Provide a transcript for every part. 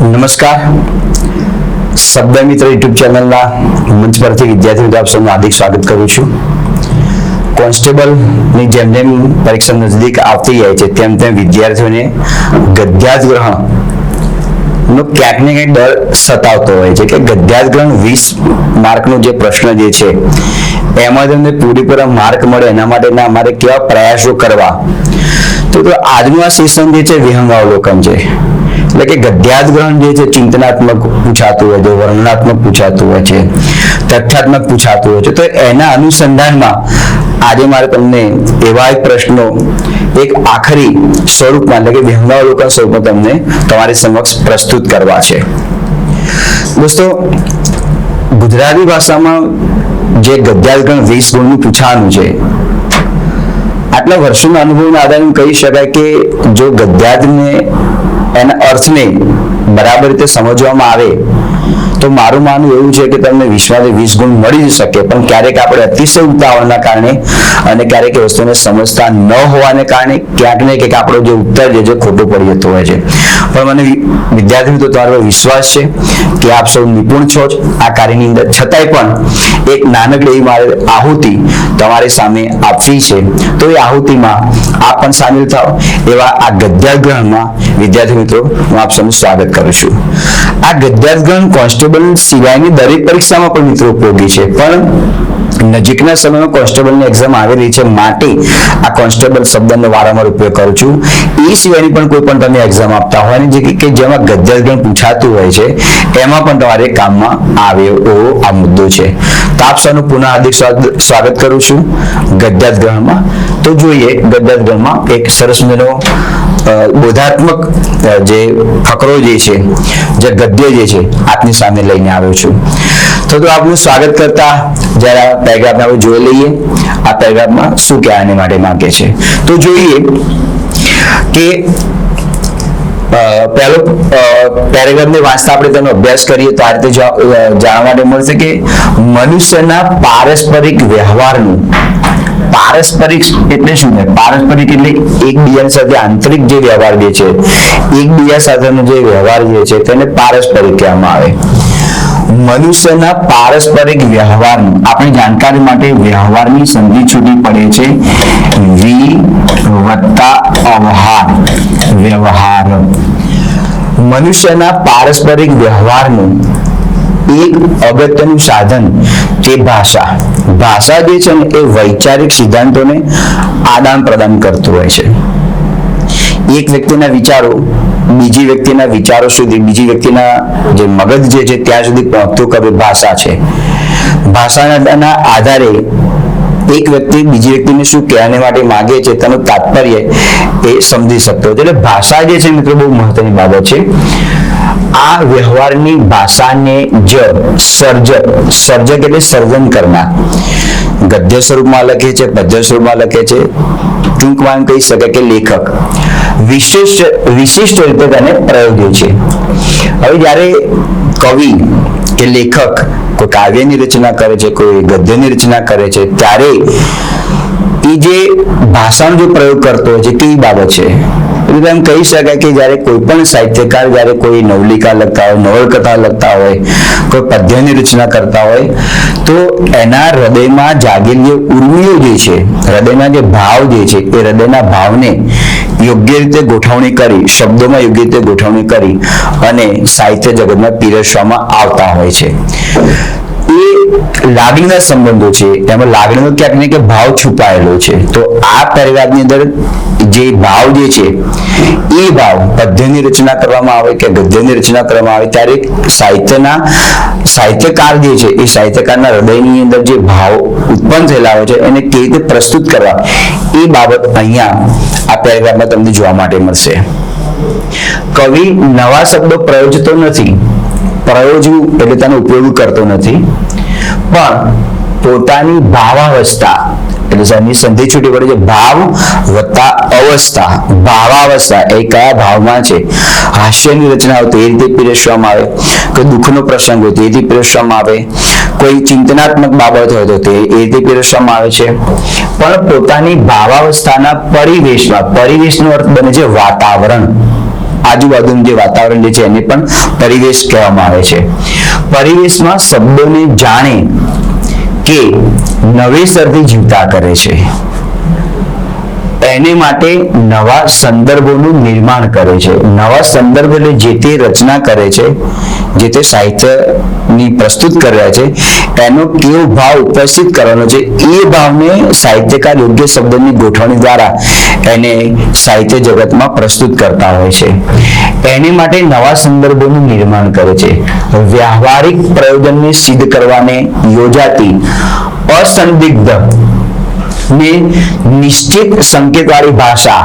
નમસ્કાર. શબ્દ મિત્ર યુટ્યુબ ચેનલના મંચ પરથી વિદ્યાર્થી મિત્રો આપ સૌનું હાર્દિક સ્વાગત કરું છું. કોન્સ્ટેબલની જેમ જેમ પરીક્ષા નજદીક આવતી જાય છે, તેમ તેમ વિદ્યાર્થીઓને ગદ્યાજ ગ્રહણ નો ક્યાંક ને ક્યાંક ડર સતાવતો હોય છે કે ગદ્યાજ ગ્રહણ વીસ માર્કનો જે પ્રશ્ન જે છે એમાં તેમને પૂરેપૂરા માર્ક મળે, એના માટેના અમારે કેવા પ્રયાસો કરવા. તો આજનું આ સેશન જે છે, વિહંગાવલોકન છે. એટલે કે ગદ્યાર્થ ગ્રહણ જે છે, ચિંતનાત્મક પૂછાતું હોય છે, વર્ણનાત્મક પૂછાતું હોય છે, તથ્યાત્મક પૂછાતું હોય છે, તો એના અનુસંધાનમાં આજે મારે તમને એવા એક પ્રશ્નો, એક આખરી સ્વરૂપમાં એટલે કે વિહંગાવલોકન સ્વરૂપમાં તમને તમારી સમક્ષ પ્રસ્તુત કરવા છે. દોસ્તો, ગુજરાતી ભાષામાં જે ગદ્યાલગણ વીસ ગુણનું પૂછાવાનું છે, આટલા વર્ષોના અનુભવના આધારે કહી શકાય કે જો ગદ્યાર્થને એના અર્થને બરાબર રીતે સમજવામાં આવે તો મારું માનવું એવું છે કે તમને વીસમાંથી વીસ ગુણ મળી જ શકે, પણ ક્યારેક આપણે અતિશય ઉતાવળના કારણે અને ક્યારેક વસ્તુને સમજતા ન હોવાને કારણે ક્યાંક ને ક્યાંક આપણો જે ઉત્તર જે છે ખોટો પડી જતો હોય છે. પણ મને વિદ્યાર્થી મિત્રો તમારો વિશ્વાસ છે કે આપ સૌ નિપુણ છો જ. આ કાર્યની અંદર છતાંય પણ એક નાનકડી એવી મારે આહુતિ તમારી સામે આપવી છે. તો એ આહુતિમાં આપ પણ સામેલ થાઓ એવા આ ગદ્યાર્થ ગ્રહણમાં વિદ્યાર્થી મિત્રો, હું આપ સૌનું સ્વાગત કરું છું. આ ગ્રહણ કોન્સ્ટેબલ સિવાયની દરેક પરીક્ષામાં પણ મિત્રો ઉપયોગી છે. પણ નજીકના સમયમાં કોન્સ્ટેબલની એક્ઝામ આવી રહી છે માટે આ કોન્સ્ટેબલ શબ્દનો વારંવાર ઉપયોગ કરું છું. એ સિવાયની પણ કોઈ પણ તમે એક્ઝામ આપતા હોય ને જે કે- જેમાં ગદ્યાર્થ ગ્રહણ પૂછાતું હોય છે, એમાં પણ તમારે કામમાં આવે એવો આ મુદ્દો છે. તો આપ સૌનું પુનઃ હાર્દિક સ્વાગત કરું છું ગ્રહણમાં તો જોઈએ ગદ્યાર્થ ગ્રહણમાં એક સરસ મજાનો બોધાત્મક જે ફકરો જે છે, જે ગદ્ય જે છે, આપની સામે લઈને આવ્યો છું. તો તો આપનું સ્વાગત કરતા જરા પેરેગ્રાફને આપણે જોઈ લઈએ, આ પેરેગ્રાફમાં શું કહેવાને માટે માંગે છે. તો જોઈએ કે પહેલો પેરેગ્રાફને વાંચતા આપણે તેનો અભ્યાસ કરીએ તો આ રીતે જાણવા માટે મળશે કે મનુષ્યના પારસ્પરિક વ્યવહારનું પારસ્પરિક એટલે શું છે પારસ્પરિક એટલે એકબીજાની સાથે આંતરિક જે વ્યવહાર જે છે, એકબીજા સાથેનો જે વ્યવહાર જે છે તેને પારસ્પરિક કહેવામાં આવે. મનુષ્યના પારસ્પરિક વ્યવહાર આપણી જાણકારી માટે વ્યવહારની સંધિ છૂટી પડે છે. વી વત્તા અવહાર, વ્યવહાર. મનુષ્યના પારસ્પરિક વ્યવહારનું એક અગત્યનું સાધન તે ભાષા. ભાષા જે છે ને, એ વૈચારિક સિદ્ધાંતોને આદાન પ્રદાન કરતું હોય છે. એક વ્યક્તિના વિચારો બીજી વ્યક્તિના વિચારો સુધી, બીજી વ્યક્તિના જે મગજ જે છે, ત્યાં સુધી પહોંચતું કરવું ભાષા છે. ભાષાના આધારે એક વ્યક્તિ બીજી વ્યક્તિને શું કહેવાને માટે માંગે છે, તેનું તાત્પર્ય એ સમજી શકતો એટલે ભાષા જે છે મિત્રો, બહુ મહત્વની બાબત છે. આ વ્યવહારની ભાષાને જ સર્જક સર્જક એટલે સર્જન કરનાર ગદ્ય સ્વરૂપમાં લખે છે, પદ્ય સ્વરૂપમાં લખે છે. ટૂંકમાં કહી શકાય કે લેખક. વિશિષ્ટ વિશિષ્ટ રીતે તેને પ્રયોગ્ય છે. હવે જ્યારે કવિ કે લેખક કોઈ કાવ્યની રચના કરે છે, કોઈ ગદ્યની રચના કરે છે, ત્યારે એ જે ભાષાનો જે પ્રયોગ કરતો હોય છે, તે બાબત છે. એટલે એમ કહી શકાય કે જ્યારે કોઈ પણ સાહિત્યકાર, જ્યારે કોઈ નવલિકા લખતા હોય, નવલકથા લખતા હોય, કોઈ પદ્યની રચના કરતા હોય, તો એના હૃદયમાં જાગેલ જે ઉર્મિઓ જે છે, હૃદયના જે ભાવ જે છે, એ હૃદયના ભાવને યોગ્ય રીતે ગોઠવણી કરી, શબ્દોમાં યોગ્ય રીતે ગોઠવણી કરી અને સાહિત્ય જગતમાં પીરસવામાં આવતા હોય છે. લાગણીના સંબંધો છે, તેમાં લાગણીનો ક્યાંક ને કે ભાવ છુપાયેલો છે. તો આ પરિવારની અંદર જે ભાવ જે છે, એ ભાવ પદ્યની રચના કરવામાં આવે કે ગદ્યની રચના કરવામાં આવે, ત્યારે સાહિત્યના સાહિત્યકાર જે છે, એ સાહિત્યકારના હૃદયની અંદર જે ભાવ ઉત્પન્ન થયેલા હોય છે, એને કેવી રીતે પ્રસ્તુત કરવા, એ બાબત અહીંયા આ પેરેગ્રાફમાં તમને જોવા માટે મળશે. કવિ નવા શબ્દો પ્રયોજતો નથી. પ્રયોજવું એટલે તેનો ઉપયોગ કરતો નથી. પણ પોતાની ભાવાવસ્થા એટલે જેની સંધિ છૂટી પડે છે. ભાવ વત્તા અવસ્થા. ભાવાવસ્થા એ કયા ભાવમાં છે? હાસ્યની રચના હોય તો એ રીતે પીરસવામાં આવે. કોઈ દુઃખનો પ્રસંગ હોય તો એ રીતે પીરસવામાં આવે. કોઈ ચિંતનાત્મક બાબત હોય તો તે એ રીતે પીરસવામાં આવે છે. પણ પોતાની ભાવાવસ્થાના પરિવેશમાં, પરિવેશનો અર્થ બને છે વાતાવરણ. આજુબાજુનું જે વાતાવરણ જે છે, એને પણ પરિવેશ કહેવામાં આવે છે. પરિવેશમાં શબ્દોને જાણે કે નવેસરથી જીવતા કરે છે. એને માટે નવા સંદર્ભોનું નિર્માણ કરે છે. નવા સંદર્ભ એટલે જે તે રચના કરે છે, જે તે સાહિત્યની પ્રસ્તુત કર્યા છે એનો કેવો ભાવ ઉપસ્થિત કરવાનો છે, એ ભાવને સાહિત્યકાર યોગ્ય શબ્દની ગોઠવણી દ્વારા એને સાહિત્ય જગતમાં પ્રસ્તુત કરતા હોય છે. એની માટે નવા સંદર્ભોનું નિર્માણ કરે છે. વ્યવહારિક પ્રયોજનને સિદ્ધ કરવાને યોજાતી અસંદિગ્ધ ને નિશ્ચિત સંકેતવાળી ભાષા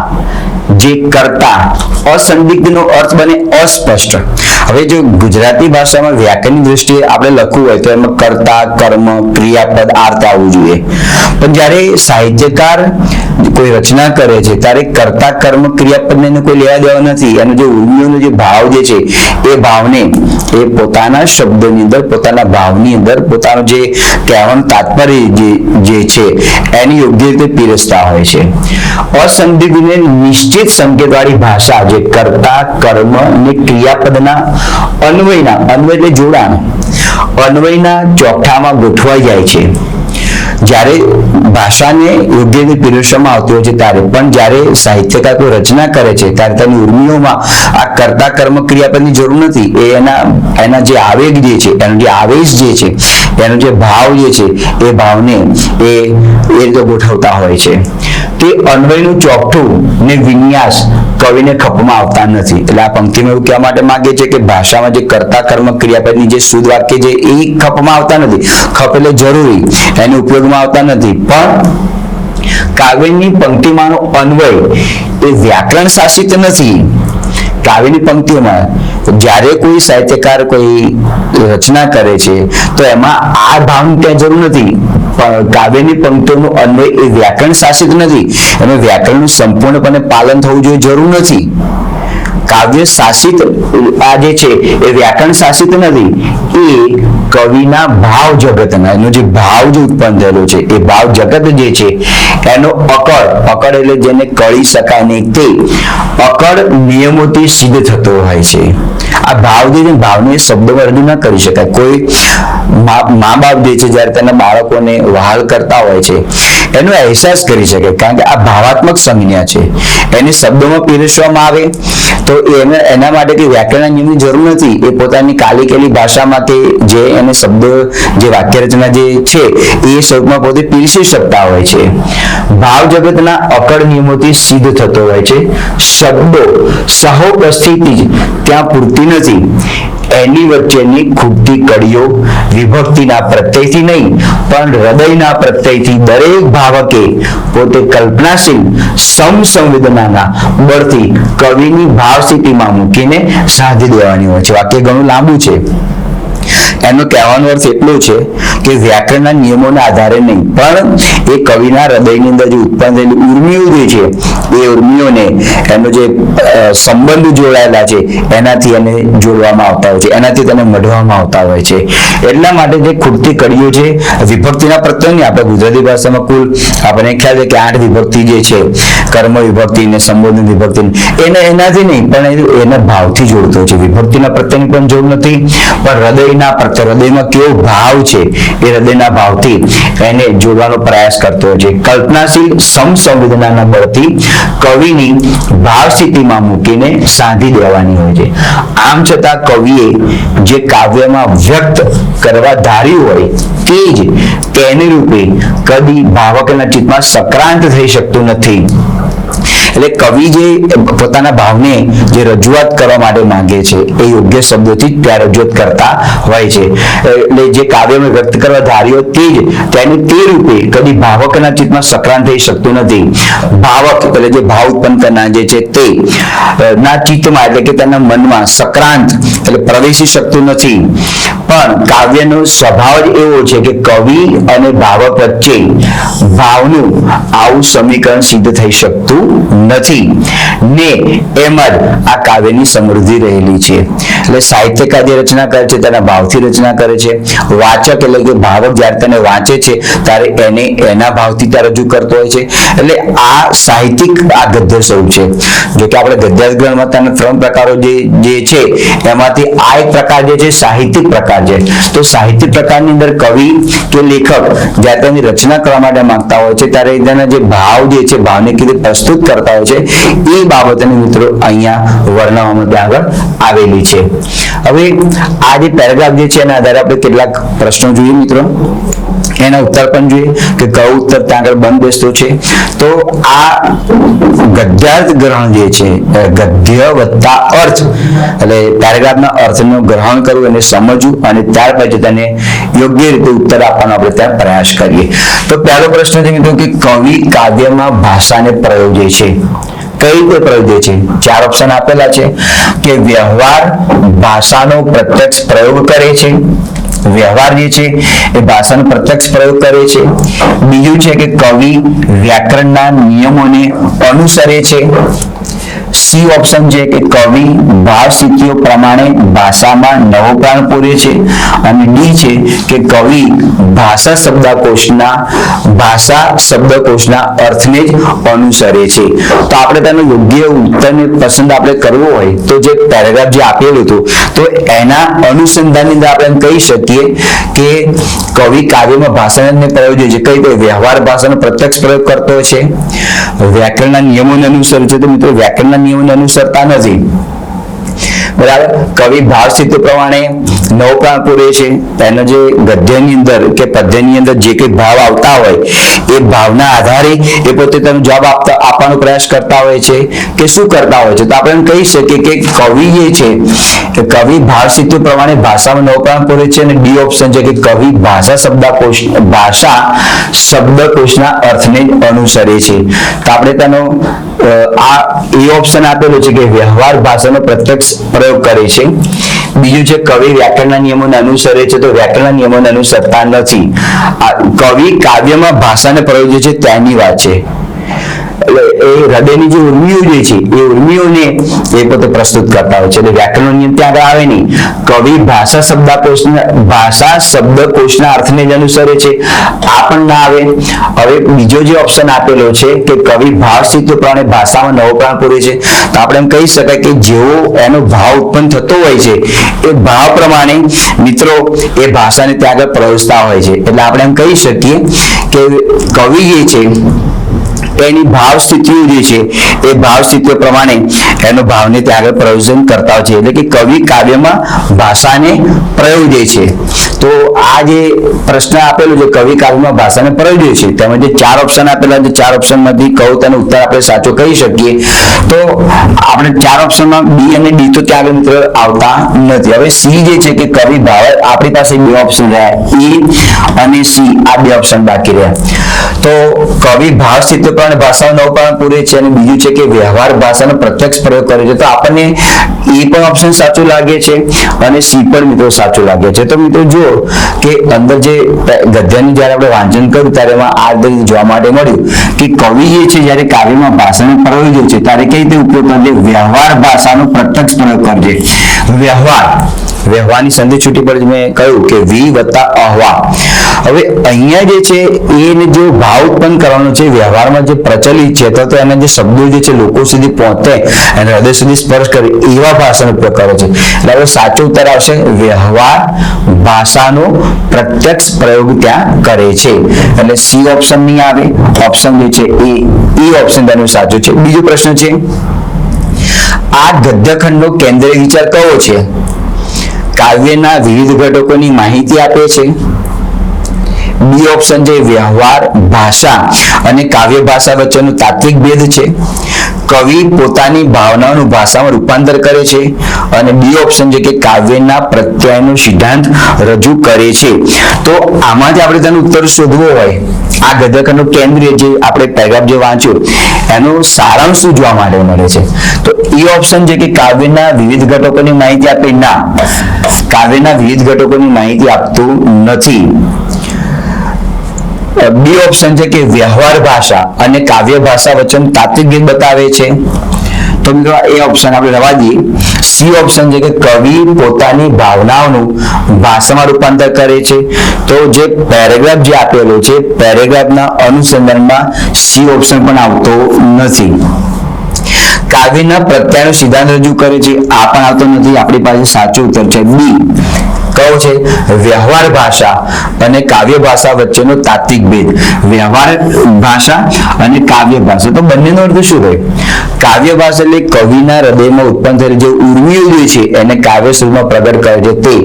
જે કરતા અસંદિગ્ધનો અર્થ બને અસ્પષ્ટ. હવે જો ગુજરાતી ભાષામાં વ્યાકરણની દ્રષ્ટિએ આપણે લખવું હોય તો એમાં કરતા, કર્મ, ક્રિયાપદ, આર્તા આવવું જોઈએ. પણ જ્યારે સાહિત્યકાર કોઈ રચના કરે છે ત્યારે કરતા કર્મ ક્રિયાપદને કોઈ લેવા દેવા નથી. અને જે ઉર્મિઓનો જે ભાવ જે છે, એ ભાવને, એ પોતાના શબ્દોની અંદર, પોતાના ભાવની અંદર, પોતાનો જે કહેવાનું તાત્પર્ય જે છે, એની યોગ્ય રીતે પીરસતા હોય છે. અસંદિગ્ધને નિશ્ચિત સંકેતવાળી ભાષા જે કર્તા કર્મ અને ક્રિયાપદના અન્વયના, અન્વય એટલે જોડાણ. અન્વયના ચોથામાં ગોઠવાઈ જાય છે. જ્યારે ભાષાને યોગ્ય રીતે પીરસવામાં આવતી હોય છે ત્યારે. પણ જ્યારે સાહિત્યકાર કોઈ રચના કરે છે, ત્યારે તેની ઉર્મિઓમાં આ કર્તા કર્મ ક્રિયાપદની જરૂર નથી. એ એના એના જે આવેગ જે છે, એનો જે આવેશ જે છે, એનો જે ભાવ જે છે, એ ભાવને એ એ રીતે ગોઠવતા હોય છે. તે અન્વયનું ચોકઠું ને વિન્યાસ કવિને ખપમાં આવતા નથી. એટલે આ પંક્તિમાં એવું કહેવા માટે માંગે છે કે ભાષામાં જે કર્તા કર્મ ક્રિયાપદની જે શુદ્ધ વાક્ય છે એ ખપમાં આવતા નથી. ખપ એટલે જરૂરી. એને ઉપયોગમાં આવતા નથી. પણ કાવ્યની પંક્તિમાંનો અન્વય એ વ્યાકરણ શાસિત નથી. કાવ્યની પંક્તિઓમાં જ્યારે કોઈ સાહિત્યકાર કોઈ રચના કરે છે, તો એમાં આ ભાવની ત્યાં જરૂર નથી. પણ કાવ્યની પંક્તિઓનું અન્વય એ વ્યાકરણ શાસિત નથી. એનું વ્યાકરણનું સંપૂર્ણપણે પાલન થવું જોઈએ જરૂર નથી. કાવ્ય શાસિત આ જે છે, એ વ્યાકરણ શાસિત નથી. એ કવિના ભાવ જગતના એનો જે ભાવ જે ઉત્પન્ન થયેલો છે, એ ભાવ જગત જે છે, એનો અકળ અકળ એટલે જેને કળી શકાય નહીં તે અકળ નિયમોથી સિદ્ધ થતો હોય છે. આ ભાવ જે ભાવને શબ્દોમાં રજૂ ના કરી શકાય. કોઈ મા બાપ જે છે, જ્યારે તેના બાળકોને વહાલ કરતા હોય છે, એનો અહેસાસ કરી શકે, કારણ કે આ ભાવાત્મક સંજ્ઞા છે. એને શબ્દોમાં પીરસવામાં આવે તો એને, એના માટે કે વ્યાકરણ નિયમની જરૂર નથી. એ પોતાની કાલી કેલી ભાષામાં કે જે એને શબ્દ, જે વાક્ય રચના જે છે, એ સ્વરૂપમાં પોતે પીરસી શકતા હોય છે. ભાવ જગતના અકળ નિયમોથી સિદ્ધ થતો હોય છે. શબ્દો જ ત્યાં પૂરતી નથી. એની વચ્ચેની ખૂબતી કડીઓ વિભક્તિના પ્રત્યયથી નહીં, પણ હૃદયના પ્રત્યયથી દરેક ભાવકે પોતે કલ્પનાશીલ સમસંવેદનાના બળથી કવિની ભાવ સ્થિતિમાં મૂકીને સાધી દેવાની હોય છે. વાક્ય ઘણું લાંબુ છે. એનો કહેવાનો અર્થ એટલો છે કે વ્યાકરણના નિયમોના આધારે નહીં, પણ એ કવિના હૃદયની અંદર જે ઉત્પન્ન થયેલી ઉર્મિઓ જે છે, એ ઉર્મિઓને એનો જે સંબંધ જોડાયેલા છે, એનાથી એને જોડવામાં આવતા હોય છે, એનાથી તેને મઢવામાં આવતા હોય છે. એટલા માટે જે ખૂટતી કડીઓ છે, વિભક્તિના પ્રત્યયની, આપણે ગુજરાતી ભાષામાં કુલ આપણને ખ્યાલ છે કે આઠ વિભક્તિ જે છે, કર્મ વિભક્તિ ને સંબોધન વિભક્તિ એને એનાથી નહીં, પણ એના ભાવથી જોડતો છે. વિભક્તિના પ્રત્યયની પણ જોડ નથી, પણ હૃદયના પ્રત્યે હૃદયમાં કેવો ભાવ છે એ હૃદયના ભાવથી એને જોવાનો પ્રયાસ કરતો હોય છે. કલ્પનાશીલ સમસંવેદનાના બળથી કવિની ભાવ સ્થિતિમાં મૂકીને સાધી દેવાની હોય છે. આમ છતાં કવિએ જે કાવ્યમાં વ્યક્ત કરવા ધાર્યું હોય તે જ તેને રૂપે કદી ભાવકના ચિત્તમાં સક્રાંત થઈ શકતું નથી. એટલે કવિ જે પોતાના ભાવને જે રજૂઆત કરવા માટે માંગે છે, એ યોગ્ય શબ્દોથી જ ત્યાં રજૂઆત કરતા હોય છે. એટલે જે કાવ્યમાં વ્યક્ત કરવા ધાર્યો તે જ તેને તે રૂપે કદી ભાવકના ચિત્તમાં સક્રાંત થઈ શકતું નથી. ભાવક એટલે જે ભાવ ઉત્પન્ન કરનાર જે છે તે ના ચિત્તમાં એટલે કે તેના મનમાં સક્રાંત એટલે પ્રવેશી શકતું નથી. પણ કાવ્યનો સ્વભાવ જ એવો છે કે કવિ અને ભાવક વચ્ચે ભાવનું આવું સમીકરણ સિદ્ધ થઈ શકતું ને એમ જ આ કાવ્યની સમૃદ્ધિ રહેલી છે. એટલે સાહિત્યકાર જે રચના કરે છે, તેના ભાવથી રચના કરે છે. વાચક એટલે કે ભાવક જ્યારે તેને વાંચે છે, ત્યારે એને એના ભાવથી ત્યાં રજૂ કરતો હોય છે. એટલે આ સાહિત્યિક આ ગદ્ય સ્વરૂપ છે. જો કે આપણે ગદ્યાસ ગ્રહણમાં તેના ત્રણ પ્રકારો જે જે છે, એમાંથી આ એક પ્રકાર જે છે, સાહિત્યિક પ્રકાર છે. તો સાહિત્યિક પ્રકારની અંદર કવિ કે લેખક જ્યારે તેની રચના કરવા માટે માંગતા હોય છે, ત્યારે તેના જે ભાવ જે છે, ભાવને કીધે પ્રસ્તુત કરતા હોય છે. એ બાબતને મિત્રો અહીંયા વર્ણવવામાં ત્યાં આગળ આવેલી છે. હવે આ જે પેરેગ્રાફ જે છે એના આધારે આપણે કેટલાક પ્રશ્નો જોઈએ મિત્રો. એના ઉત્તર પણ જોઈએ કે કયો ઉત્તર ત્યાં આગળ બંધ બેસતો છે. તો આ ગદ્યાર્થ ગ્રહણ જે છે ગદ્ય વત્તા અર્થ, એટલે પેરેગ્રાફના અર્થનું ગ્રહણ કરવું એને સમજવું અને ત્યાર પછી તેને યોગ્ય રીતે ઉત્તર આપવાનો આપણે ત્યાં પ્રયાસ કરીએ. તો પહેલો પ્રશ્ન છે મિત્રો કે કવિ કાવ્યમાં ભાષાને પ્રયોજે છે કઈ રીતે પ્રયોજે છે? ચાર ઓપ્શન આપેલા છે કે વ્યવહાર ભાષાનો પ્રત્યક્ષ પ્રયોગ કરે છે. વ્યવહાર જે છે એ ભાષાનો પ્રત્યક્ષ પ્રયોગ કરે છે. બીજું છે કે કવિ વ્યાકરણના નિયમોને અનુસરે છે. સી ઓપ્શન છે કે કવિ, ભાવ પ્રમાણે ભાષામાં નવો પ્રાણ પૂરે છે. અને ડી છે કે કવિ, ભાષા શબ્દકોશના ભાષા શબ્દકોશના અર્થને જ અનુસરે છે. તો આપણે તેનો યોગ્ય ઉત્તરને પસંદ આપણે કરવો હોય તો જે પેરેગ્રાફ જે આપેલું હતું, તો એના અનુસંધાનની અંદર આપણે કહી શકીએ કે કવિ કાવ્યમાં ભાષાને પ્રયોજે છે કઈ કઈ વ્યવહાર ભાષાનો પ્રત્યક્ષ પ્રયોગ કરતો છે. વ્યાકરણના નિયમોને અનુસરે છે. તો મિત્રો, વ્યાકરણના નિયમોને અનુસરતા નથી બરાબર? કવિ ભાવ સ્થિતિ પ્રમાણે નવ પ્રાણ પૂરે છે. એનો જે ગદ્યની અંદર કે પદ્યની અંદર જે કંઈ ભાવ આવતા હોય, એ ભાવના આધારે એ પોતે તેનો જવાબ આપતા, આપવાનો પ્રયાસ કરતા હોય છે કે શું કરતા હોય છે? તો આપણે એમ કહી શકીએ કે કવિ જે છે કે કવિ ભાવ સ્થિતિ પ્રમાણે ભાષામાં નવ પ્રાણ પૂરે છે અને ડી ઓપ્શન છે કે કવિ ભાષા શબ્દકોશ, ભાષા શબ્દકોશના અર્થને અનુસરે છે. તો આપણે તેનો આ એ ઓપ્શન આપેલો છે કે વ્યવહાર ભાષાનો પ્રત્યક્ષ પ્રયોગ કરે છે. બીજું છે, કવિ વ્યાકરણના નિયમોને અનુસરે છે. તો વ્યાકરણના નિયમોને અનુસરતા નથી. કવિ કાવ્યમાં ભાષાને પ્રયોજે છે, ત્યાંની વાત છે. એ હૃદયની જે ઉર્મિઓ જે છે, એ ઉર્મિઓને એ પોતે પ્રસ્તુત કરતા હોય છે. એટલે વ્યાકરણનો ત્યાં આગળ આવે નહીં. કવિ ભાષા શબ્દકોશના ભાષા શબ્દકોશના અર્થને જ અનુસરે છે. આ પણ ના આવે. હવે બીજો જે ઓપ્શન આપેલો છે કે કવિ ભાવ સ્થિતિ પ્રમાણે ભાષામાં નવો પ્રાણ પૂરે છે. તો આપણે એમ કહી શકાય કે જેવો એનો ભાવ ઉત્પન્ન થતો હોય છે, એ ભાવ પ્રમાણે મિત્રો એ ભાષાને ત્યાં આગળ પ્રવેશતા હોય છે. એટલે આપણે એમ કહી શકીએ કે કવિ જે છે એની ભાવ સ્થિતિઓ જે છે. એ ભાવ સ્થિતિઓ પ્રમાણે એનો ભાવને ત્યાં આગળ પ્રયોજન કરતા હોય છે. એટલે કે કવિ કાવ્યમાં ભાષાને પ્રયોજે છે. તો આ જે પ્રશ્ન આપેલો છે કવિ કાવ્યમાં ભાષાને પ્રયોજે છે, તેમાં જે ચાર ઓપ્શન આપેલા છે, ચાર ઓપ્શનમાંથી કહું તેનો ઉત્તર આપણે સાચો કહી શકીએ. તો આપણે ચાર ઓપ્શનમાં બી અને ડી તો ત્યાં આગળ મિત્રો આવતા નથી. હવે સી જે છે કે કવિ ભાવ, આપણી પાસે બે ઓપ્શન રહ્યા. ઈ અને સી આ બે ઓપ્શન બાકી રહ્યા. તો કવિ ભાવ સ્થિતિ ભાષાનું નવપણ પૂરે છે અને બીજું છે કે વ્યવહાર ભાષાનો પ્રત્યક્ષ પ્રયોગ કરે છે. તો આપણને એ પણ ઓપ્શન સાચું લાગે છે અને સી પણ મિત્રો સાચું લાગે છે. તો મિત્રો જુઓ કે અંદર જે ગદ્યનું જ્યારે આપણે વાંચન કર્યું ત્યારે એમાં આ રીતે જોવા માટે મળ્યું કે કવિ જે છે જ્યારે કાવ્યમાં ભાષાને પ્રયોજે છે ત્યારે કઈ રીતે ઉપયોગ કરજે વ્યવહાર ભાષાનો પ્રત્યક્ષ પ્રયોગ કરજે વ્યવહાર વ્યવહારની સંધિ છૂટી પર મેં કહ્યું કે વી વત્તા અહવા. હવે અહીંયા જે છે, એને જો ભાવ ઉત્પન્ન કરવાનો છે, વ્યવહારમાં જે પ્રચલિત છે, તો એના જે શબ્દો જે છે, લોકો સુધી પહોંચે અને હૃદય સુધી સ્પર્શ કરે એવા ભાષાનો ઉપયોગ કરે છે. એટલે હવે સાચો ઉત્તર આવશે, વ્યવહાર ભાષાનો પ્રત્યક્ષ પ્રયોગ ત્યાં કરે છે. એટલે સી ઓપ્શન નહીં આવે, ઓપ્શન જે છે, એ એ ઓપ્શન તેનો સાચું છે. બીજો પ્રશ્ન છે, આ ગદ્યખંડનો કેન્દ્રીય વિચાર કયો છે? કાવ્યના વિવિધ ઘટકોની માહિતી આપે છે. બી ઓપ્શન છે વ્યવહાર, ભાષા અને કાવ્ય ભાષા વચ્ચેનો તાત્વિક ભેદ છે. કવિ પોતાની ભાવનાઓનું ભાષામાં રૂપાંતર કરે છે અને બી ઓપ્શન છે કે કાવ્યના પ્રત્યયનો સિદ્ધાંત રજૂ કરે છે. તો આમાંથી આપણે તેનો ઉત્તર શોધવો હોય, આ ગદ્યખંડનું કેન્દ્રીય જે આપણે પેરેગ્રાફ જે વાંચ્યું, એનો સારાંશ જોવા માટે મળે છે. તો એ ઓપ્શન છે કે કાવ્યના વિવિધ ઘટકોની માહિતી આપે ના, કાવ્યના વિવિધ ઘટકોની માહિતી આપતું નથી. બી ઓપ્શન છે કે વ્યવહાર ભાષા અને કાવ્ય ભાષા વચન તાત્વિક ભેદ બતાવે છે. તો મિત્રો એ ઓપ્શન આપણે રવા દઈએ. સી ઓપ્શન છે કે કવિ પોતાની ભાવનાઓનું ભાષામાં રૂપાંતર કરે છે. તો જે પેરેગ્રાફ જે આપેલો છે પેરેગ્રાફના અનુસંધાનમાં સી ઓપ્શન પણ આવતો નથી. કાવ્યના પ્રત્યાયનો સિદ્ધાંત રજૂ કરે છે. આ પણ આવતો નથી. આપણી પાસે સાચું ઉત્તર છે બી કયો છે? વ્યવહાર ભાષા અને કાવ્ય ભાષા વચ્ચેનો તાત્વિક ભેદ. વ્યવહાર ભાષા અને કાવ્ય ભાષા. તો બંનેનો અર્થ શું થાય? કાવ્ય ભાષા એટલે કવિના હૃદયમાં ઉત્પન્ન થયેલી જે ઉર્મિઓ જે છે, એને કાવ્ય સ્વરૂપમાં પ્રગટ કરે છે તે.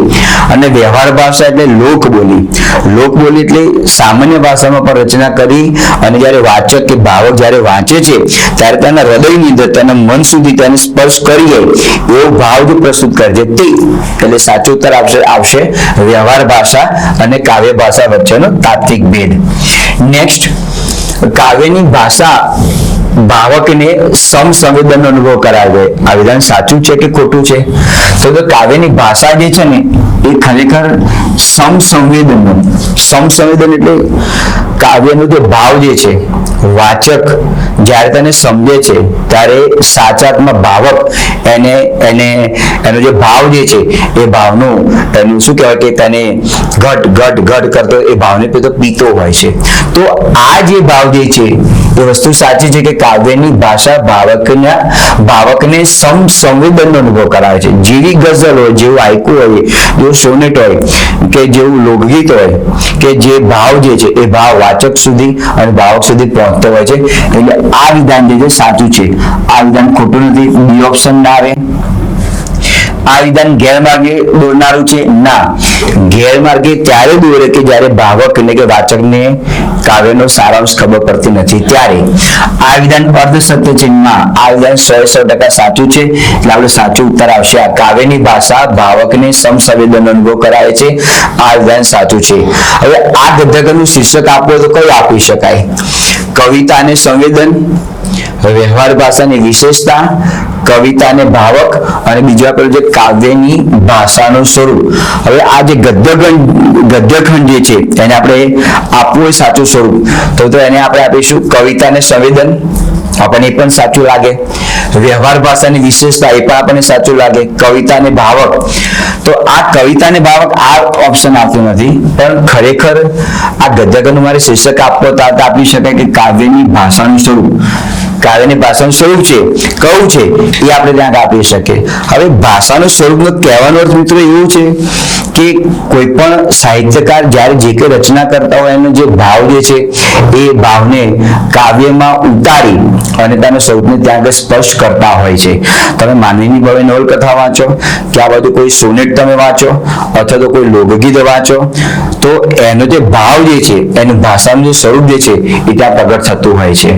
અને વ્યવહાર ભાષા એટલે લોક બોલી લોક બોલી એટલે સામાન્ય ભાષામાં પણ રચના કરી અને જ્યારે વાચક કે ભાવક જ્યારે વાંચે છે, ત્યારે તેના હૃદયની અંદર તેના મન સુધી તેને સ્પર્શ કરીએ એવો ભાવ જો પ્રસ્તુત કરે છે. તે એટલે સાચો ઉત્તર આવશે આવશે વ્યવહાર ભાષા અને કાવ્ય ભાષા વચ્ચેનો તાત્વિક ભેદ. નેક્સ્ટ કાવ્યની ભાષા ભાવકને સમસંવેદનનો અનુભવ કરાવે આ વિધાન સાચું છે કે ખોટું છે? તો તો કાવ્યની ભાષા જે છે ને, એ ખરેખર સમસંવેદનનો સમસંવેદન એટલે કાવ્યનો જે ભાવ જે છે, વાચક જ્યારે તેને સમજે છે, ત્યારે સાચાત્મક ભાવક એને એને, એનો જે ભાવ જે છે, એ ભાવનું એનું શું કહેવાય કે તેને ઘટ ઘટ ઘટ કરતો એ ભાવને પેલો પીતો હોય છે. તો આ જે ભાવ જે છે એ વસ્તુ સાચી છે કે કાવ્યની ભાષા ભાવકના ભાવકને સમ સંવેદનનો અનુભવ કરાવે છે. જેવી ગઝલ હોય, જેવું આયકું હોય, જેવું સોનેટ હોય, કે જેવું લોકગીત હોય, કે જે ભાવ જે છે, એ ભાવ વાચક સુધી અને ભાવક સુધી પહોંચતો હોય છે. એટલે આ વિધાન જે છે સાચું છે. આ વિધાન ખોટું નથી. બી ઓપ્શન ના આવે. આ વિધાન ગેરમાર્ગે દોરનારું છે? ના. ગેરમાર્ગે ત્યારે દોરે કે જ્યારે ભાવક એટલે કે વાચકને કાવ્યનો સારાંશ ખબર પડતી નથી? ત્યારે. આ વિધાન અર્ધ સત્ય ના. આ વિધાન સો સો ટકા સાચું છે. એટલે આપણે સાચું ઉત્તર આવશે. આ કાવ્યની ભાષા ભાવકને સમસંવેદન અનુભવ કરાવે છે. આ વિધાન સાચું છે. હવે આ ગદ્યકનું શીર્ષક આપવું તો કયું આપી શકાય? કવિતા અને સંવેદન વ્યવહાર ભાષાની વિશેષતા કવિતાને ભાવક અને બીજા પેલું જે કાવ્યની ભાષાનું સ્વરૂપ. હવે આ જે ગદ્યખંડ ગદ્યખંડ જે છે, એને આપણે આપવું એ સાચું સ્વરૂપ. તો તો એને આપણે આપીશું કવિતાને સંવેદન. આપણને પણ સાચું લાગે. વ્યવહાર ભાષાની વિશેષતા એ પણ આપણને સાચું લાગે. કવિતા અને ભાવક. તો આ કવિતાને ભાવક આ ઓપ્શન આપતું નથી, પણ ખરેખર આ ગદ્યગરનું મારે શીર્ષક આપવો તો આપી શકાય કે કાવ્યની ભાષાનું સ્વરૂપ. કાવ્યની ભાષાનું સ્વરૂપ છે કયું છે, એ આપણે ત્યાં આપી શકીએ. હવે ભાષાનું સ્વરૂપનો કહેવાનો અર્થ મિત્રો એવું છે કે કોઈ પણ સાહિત્યકાર જ્યારે જે કંઈ રચના કરતા હોય, એનો જે ભાવ જે છે, એ ભાવને કાવ્યમાં ઉતારી અને તેના સ્વરૂપને ત્યાં આગળ સ્પર્શ કરતા હોય છે. તમે માનવીની ભવે નવલકથા વાંચો, કે આ બધું કોઈ સોનેટ તમે વાંચો, અથવા તો કોઈ લોકગીત વાંચો, તો એનો જે ભાવ જે છે, એનું ભાષાનું જે સ્વરૂપ જે છે, એ ત્યાં પ્રગટ થતું હોય છે.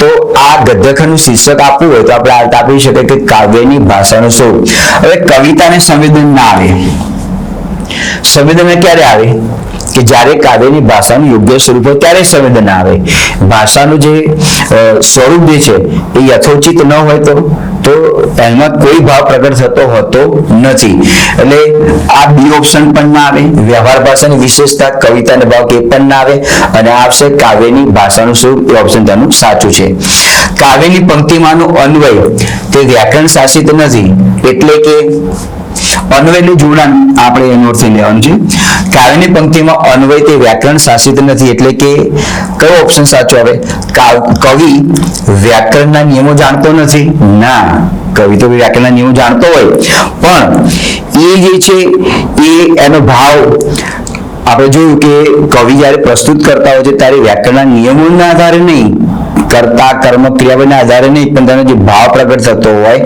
તો આ ગદ્યખંડનું શીર્ષક આપવું હોય તો આપણે અર્થ આપી શકીએ કે કાવ્યની ભાષાનું સ્વરૂપ. હવે કવિતાને સંવેદન ના આવે. સંવેદન ક્યારે આવે? કે જ્યારે કાવ્યની ભાષાનું યોગ્ય સ્વરૂપ હોય ત્યારે સંવેદન આવે. ભાષાનું જે સ્વરૂપ જે છે એ યથોચિત ન હોય તો તો એમાં કોઈ ભાવ પ્રગટ થતો હોતો નથી. એટલે આ બી ઓપ્શન પણ ના આવે. વ્યવહાર ભાષાની વિશેષતા, કવિતા અને ભાવ કે પણ ના આવે. અને આવશે કાવ્યની ભાષાનું સ્વરૂપ. એ ઓપ્શન તેનું સાચું છે. કાવ્યની પંક્તિમાંનો અન્વય. તે વ્યાકરણ શાસિત નથી. એટલે કે અન્વયનું જોડાણ આપણે એનો અર્થ લેવાનું છે કાવ્યની પંક્તિમાં અન્વય તે વ્યાકરણ શાસિત નથી, એટલે કે કયો ઓપ્શન સાચો આવે? કાવ- વ્યાકરણના નિયમો જાણતો નથી. ના, કવિ તો વ્યાકરણના નિયમો જાણતો હોય. પણ એ જે છે, એ એનો ભાવ આપણે જોયું કે કવિ જ્યારે પ્રસ્તુત કરતા હોય છે, ત્યારે વ્યાકરણના નિયમોના આધારે નહીં. કરતા કર્મ ક્રિયાઓના આધારે નહીં, પણ તેનો જે ભાવ પ્રગટ થતો હોય,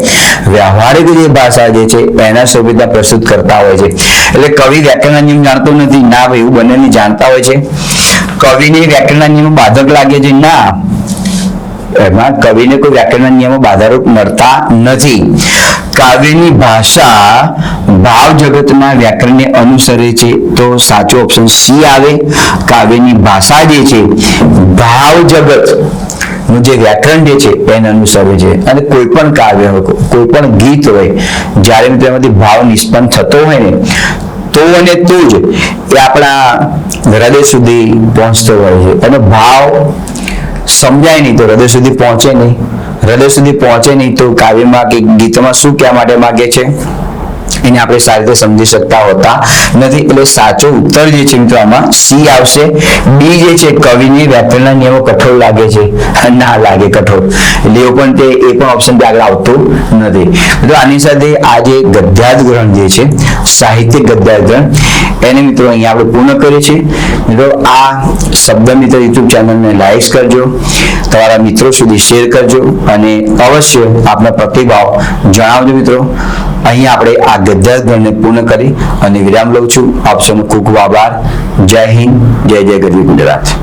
વ્યવહારિક જે ભાષા જે છે, એના સ્વરૂપે પ્રસ્તુત કરતા હોય છે. એટલે કવિ વ્યાકરણના નિયમ જાણતો નથી. ના ભાઈ, એવું બંનેને જાણતા હોય છે. કવિને વ્યાકરણના નિયમ બાધક લાગે છે? ના. એમાં કવિને કોઈ વ્યાકરણના નિયમો બાધારૂપ મળતા નથી. કાવ્યની ભાષા ભાવ જગતના વ્યાકરણને અનુસરે છે, તો સાચો ઓપ્શન સી આવે. કાવ્યની ભાષા જે છે, ભાવ જગત જે વ્યાકરણ જે છે એને અનુસરે છે, અને કોઈ પણ કાવ્ય હોય કોઈ પણ ગીત હોય, જ્યારે તેમાંથી ભાવ નિષ્પન્ન થતો હોય ને, તો અને તું જ એ આપણા હૃદય સુધી પહોંચતો હોય છે. અને ભાવ સમજાય નહીં તો હૃદય સુધી પહોંચે નહીં. હૃદય સુધી પહોંચે નહીં તો કાવ્યમાં કે ગીતમાં શું કહેવા માટે માંગે છે? એને આપણે સારી રીતે સમજી શકતા હોતા નથી. એટલે સાચો ઉત્તર જે છે મિત્રો આમાં, સી આવશે. ડી જે છે કવિની વ્યાકરણના નિયમો કઠોર લાગે છે. ના લાગે કઠોર. એટલે એવું પણ તે, એ પણ ઓપ્શન આગળ આવતું નથી. મિત્રો આની સાથે આ જે ગદ્યાર્થ ગ્રહણ જે છે, સાહિત્ય ગદ્યાર્થ ગ્રહણ, એને મિત્રો અહીંયા આપણે પૂર્ણ કરીએ છીએ. મિત્રો આ શબ્દ મિત્ર યુટ્યુબ ચેનલને લાઈક કરજો. તમારા મિત્રો સુધી શેર કરજો. અને અવશ્ય આપના પ્રતિભાવ જણાવજો મિત્રો. અહીં આપણે આ ગદ્યાર્થ ગણને પૂર્ણ કરી અને વિરામ લઉં છું. આપ સૌનો ખૂબ ખૂબ આભાર. જય હિન્દ, જય જય ગરવી ગુજરાત.